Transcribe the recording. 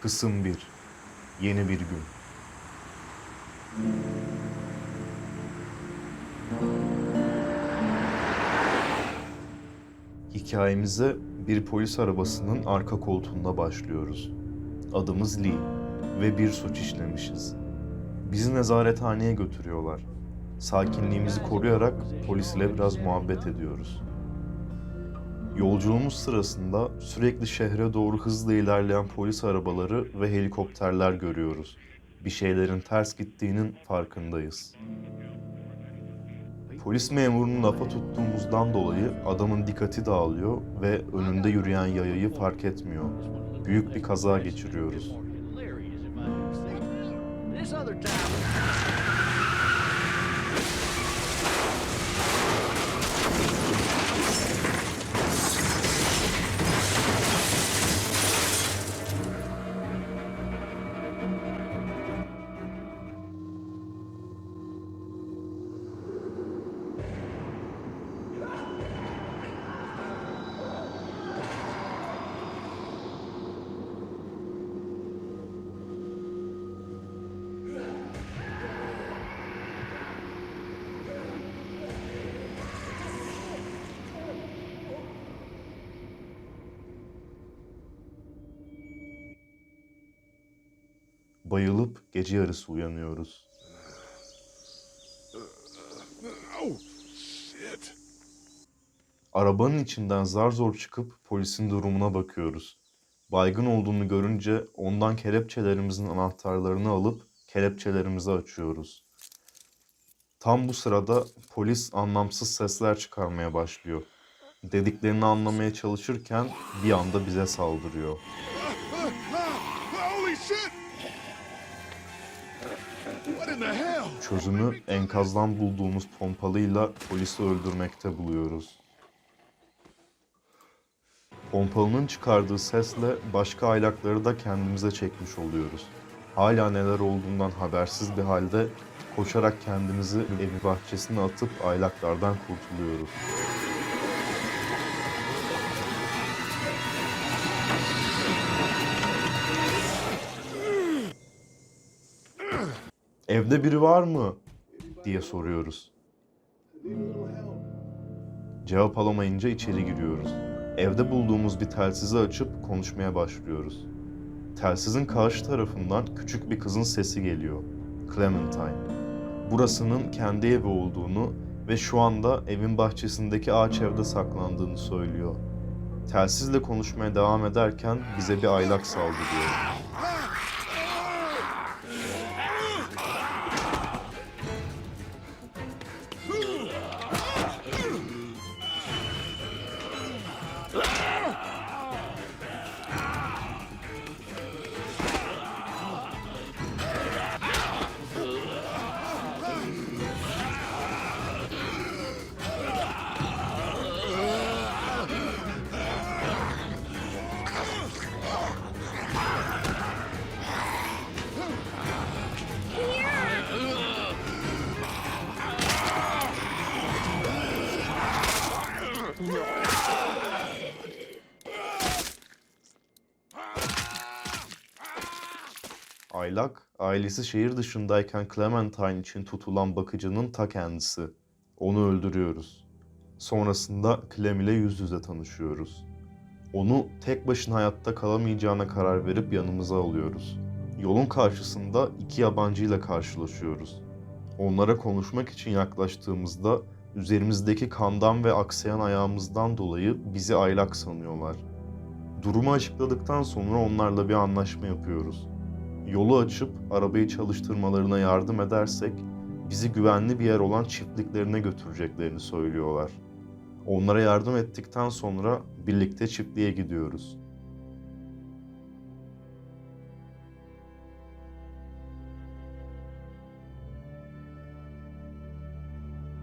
Kısım 1 Yeni bir gün Hikayemize bir polis arabasının arka koltuğunda başlıyoruz. Adımız Lee ve bir suç işlemişiz. Bizi nezarethaneye götürüyorlar. Sakinliğimizi koruyarak polis ile biraz muhabbet ediyoruz. Yolculuğumuz sırasında sürekli şehre doğru hızla ilerleyen polis arabaları ve helikopterler görüyoruz. Bir şeylerin ters gittiğinin farkındayız. Polis memurunu lafa tuttuğumuzdan dolayı adamın dikkati dağılıyor ve önünde yürüyen yayayı fark etmiyor. Büyük bir kaza geçiriyoruz. Bayılıp gece yarısı uyanıyoruz. Oh. Arabanın içinden zar zor çıkıp polisin durumuna bakıyoruz. Baygın olduğunu görünce ondan kelepçelerimizin anahtarlarını alıp kelepçelerimizi açıyoruz. Tam bu sırada polis anlamsız sesler çıkarmaya başlıyor. Dediklerini anlamaya çalışırken bir anda bize saldırıyor. Çözümü enkazdan bulduğumuz pompalıyla polisi öldürmekte buluyoruz. Pompalının çıkardığı sesle başka aylakları da kendimize çekmiş oluyoruz. Hala neler olduğundan habersiz bir halde koşarak kendimizi evi bahçesine atıp aylaklardan kurtuluyoruz. Evde biri var mı? diye soruyoruz. Cevap alamayınca içeri giriyoruz. Evde bulduğumuz bir telsizi açıp konuşmaya başlıyoruz. Telsizin karşı tarafından küçük bir kızın sesi geliyor. Clementine. Burasının kendi evi olduğunu ve şu anda evin bahçesindeki ağaç evde saklandığını söylüyor. Telsizle konuşmaya devam ederken bize bir aylak saldırıyor. Aylak, ailesi şehir dışındayken Clementine için tutulan bakıcının ta kendisi. Onu öldürüyoruz. Sonrasında Clem ile yüz yüze tanışıyoruz. Onu tek başına hayatta kalamayacağına karar verip yanımıza alıyoruz. Yolun karşısında iki yabancıyla karşılaşıyoruz. Onlara konuşmak için yaklaştığımızda üzerimizdeki kandan ve aksayan ayağımızdan dolayı bizi aylak sanıyorlar. Durumu açıkladıktan sonra onlarla bir anlaşma yapıyoruz yolu açıp arabayı çalıştırmalarına yardım edersek bizi güvenli bir yer olan çiftliklerine götüreceklerini söylüyorlar. Onlara yardım ettikten sonra birlikte çiftliğe gidiyoruz.